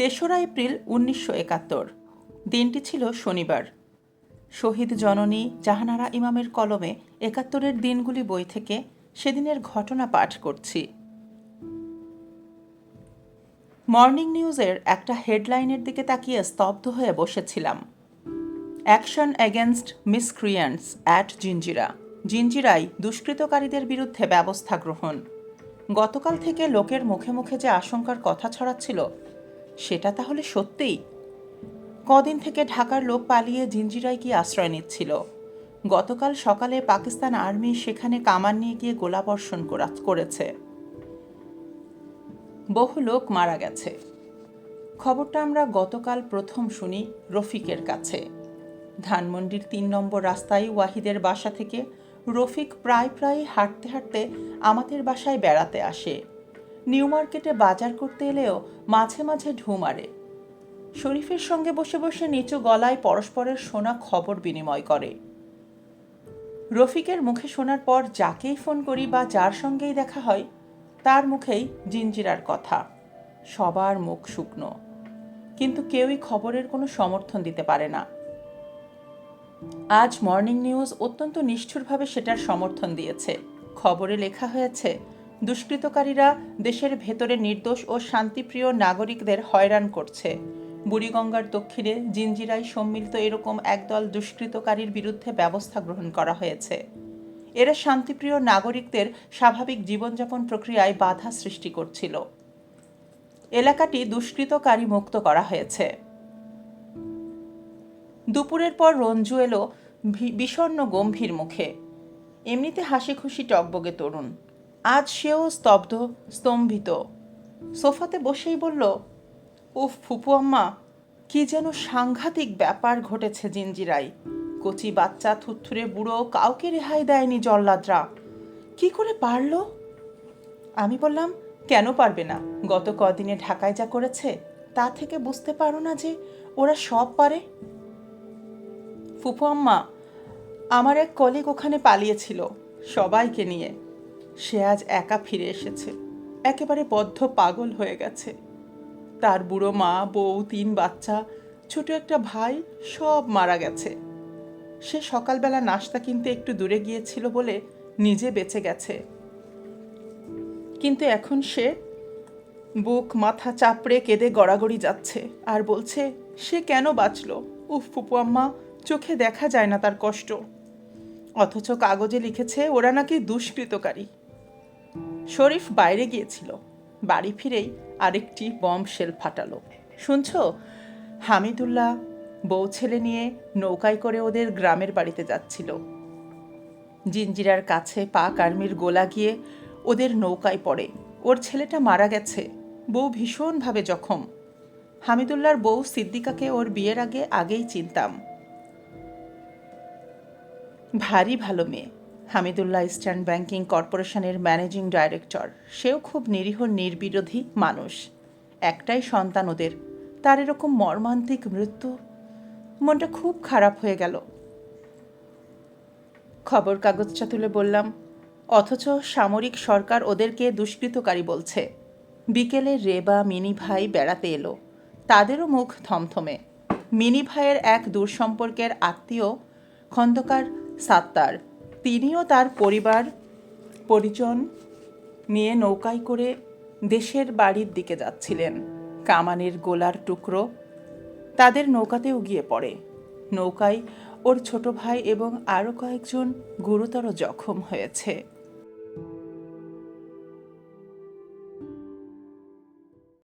তেসরা এপ্রিল উনিশশো একাত্তর। দিনটি ছিল শনিবার। শহীদ জননী জাহানারা ইমামের কলমে একাত্তরের দিনগুলি বই থেকে সেদিনের ঘটনা পাঠ করছি। মর্নিং নিউজের একটা হেডলাইনের দিকে তাকিয়ে স্তব্ধ হয়ে বসেছিলাম। Action against miscreants at Jinjira জিঞ্জিরাই দুষ্কৃতকারীদের বিরুদ্ধে ব্যবস্থা গ্রহণ। গতকাল থেকে লোকের মুখে মুখে যে আশঙ্কার কথা ছড়াচ্ছিল সেটা তাহলে সত্যিই? কদিন থেকে ঢাকার লোক পালিয়ে জিঞ্জিরায় গিয়ে আশ্রয় নিচ্ছিল। গতকাল সকালে পাকিস্তান আর্মি সেখানে কামান নিয়ে গিয়ে গোলাবর্ষণ করা- করেছে। বহু লোক মারা গেছে। খবরটা আমরা গতকাল প্রথম শুনি রফিকের কাছে। ধানমন্ডির তিন নম্বর রাস্তায় ওয়াহিদের বাসা থেকে রফিক প্রায় প্রায় হাঁটতে হাঁটতে আমাদের বাসায় বেড়াতে আসে। নিউ মার্কেটে বাজার করতে এলেও মাঝে মাঝে ঢু মারে। শরীফের সঙ্গে বসে বসে নিচু গলায় পরস্পরের শোনা খবর বিনিময় করে। রফিকের মুখে শোনার পর যাকেই ফোন করি বা যার সঙ্গেই দেখা হয়, তার মুখেই জিঞ্জিরার কথা। সবার মুখ শুকনো। কিন্তু কেউই খবরের কোনো সমর্থন দিতে পারে না। আজ মর্নিং নিউজ অত্যন্ত নিষ্ঠুরভাবে সেটার সমর্থন দিয়েছে। খবরে লেখা হয়েছে দুষ্কৃতকারীরা দেশের ভেতরে নির্দোষ ও শান্তিপ্রিয় নাগরিকদের হয়রান করছে। বুড়িগঙ্গার দক্ষিণে জিঞ্জিরায় সম্মিলিত এরকম একদল দুষ্কৃতকারীর বিরুদ্ধে ব্যবস্থা গ্রহণ করা হয়েছে। এরা শান্তিপ্রিয় নাগরিকদের স্বাভাবিক জীবনযাপন প্রক্রিয়ায় বাধা সৃষ্টি করছিল। এলাকাটি দুষ্কৃতকারী মুক্ত করা হয়েছে। দুপুরের পর রঞ্জু এলো বিষণ্ণ গম্ভীর মুখে। এমনিতে হাসি খুশি টকবগে তরুণ। আজ সেও স্তব্ধ, স্তম্ভিত। সোফাতে বসেই বলল, উফ, ফুপু আম্মা, কি যেন সাংঘাতিক ব্যাপার ঘটেছে জিঞ্জিরাই কচি বাচ্চা, থুথুরে বুড়ো, কাউকে রেহাই দেয়নি জল্লাদরা। কি করে পারল? আমি বললাম, কেন পারবে না? গত কদিনে ঢাকায় যা করেছে, তা থেকে বুঝতে পারো না যে ওরা সব পারে? ফুফু আম্মা, আমার এক কলিগ ওখানে পালিয়েছিল, সবাইকে নিয়ে। সে আজ একা ফিরে এসেছে। একেবারে বদ্ধ পাগল হয়ে গেছে। তার বুড়ো মা, বউ, তিন বাচ্চা, ছোট একটা ভাই সব মারা গেছে। সে সকালবেলা নাস্তা কিনতে একটু দূরে গিয়েছিল বলে নিজে বেঁচে গেছে। কিন্তু এখন সে বুক, মাথা চাপড়ে কেঁদে গড়াগড়ি যাচ্ছে আর বলছে, সে কেন বাঁচল? উফ ফুপু আম্মা, চোখে দেখা যায় না তার কষ্ট। অথচ কাগজে লিখেছে, ওরা নাকি দুষ্কৃতকারী। শরীফ বাইরে গিয়েছিল। বাড়ি ফিরেই আরেকটি বম্ব শেল ফাটালো। শুনছ, হামিদুল্লাহ বউ ছেলে নিয়ে নৌকায় করে ওদের গ্রামের বাড়িতে যাচ্ছিল। জিঞ্জিরার কাছে পাক আর্মির গোলা গিয়ে ওদের নৌকায় পড়ে। ওর ছেলেটা মারা গেছে। বউ ভীষণভাবে জখম। হামিদুল্লার বউ সিদ্দিকাকে ওর বিয়ের আগে আগেই চিনতাম। ভারী ভালো মেয়ে। হামিদুল্লাহ ইস্টার্ন ব্যাংকিং কর্পোরেশনের ম্যানেজিং ডাইরেক্টর। সেও খুব নিরীহ, নির্বিরোধী মানুষ। একটাই সন্তান ওদের। তার এরকম মর্মান্তিক মৃত্যু মনটা খুব খারাপ হয়ে গেল। খবর কাগজটা তুলে বললাম, অথচ সামরিক সরকার ওদেরকে দুষ্কৃতকারী বলছে। বিকেলে রেবা মিনি ভাই বেড়াতে এলো। তাদেরও মুখ থমথমে। মিনি ভাইয়ের এক দূর সম্পর্কের আত্মীয় খন্দকার সাত্তার। তিনিও তার পরিবার, পরিজন নিয়ে নৌকায় করে দেশের বাড়ির দিকে যাচ্ছিলেন। কামানের গোলার টুকরো তাদের নৌকাতেও গিয়ে পড়ে। নৌকায় ওর ছোট ভাই এবং আরও কয়েকজন গুরুতর জখম হয়েছে।